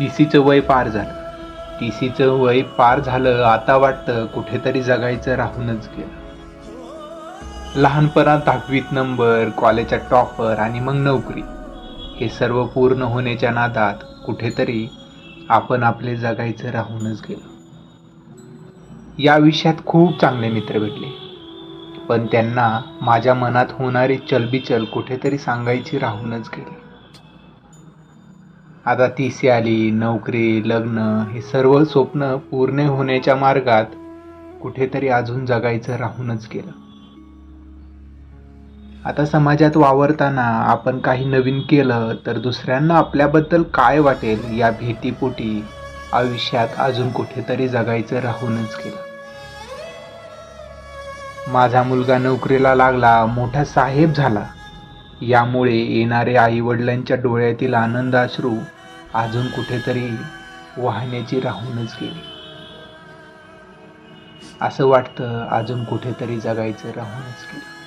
टीसीचं वय पार झालं. टीसीचं वय पार झालं आता वाटतं कुठेतरी जगायचं राहूनच गेलं. लहानपणात दहावीत नंबर कॉलेजच्या टॉपर आणि मग नोकरी. हे सर्व पूर्ण होण्याच्या नादात कुठेतरी आपण आपले जगायचं राहूनच गेलो. या विषयात खूप चांगले मित्र भेटले. पण त्यांना माझ्या मनात होणारी चलबिचल कुठेतरी सांगायची राहूनच गेली. आता ती आली नोकरी लग्न हे सर्व स्वप्न पूर्ण होण्याच्या मार्गात कुठेतरी अजून जगायचं राहूनच गेलं. आता समाजात वावरताना आपण काही नवीन केलं तर दुसऱ्यांना आपल्याबद्दल काय वाटेल या भीतीपोटी आयुष्यात अजून कुठेतरी जगायचं राहूनच गेलं. माझा मुलगा नोकरीला लागला मोठा साहेब झाला. यामुळे येणारे आई वडिलांच्या डोळ्यातील आनंद अश्रू अजून कुठेतरी वाहण्याची राहूनच गेली. असं वाटतं अजून कुठेतरी जगायचं राहूनच गेलं.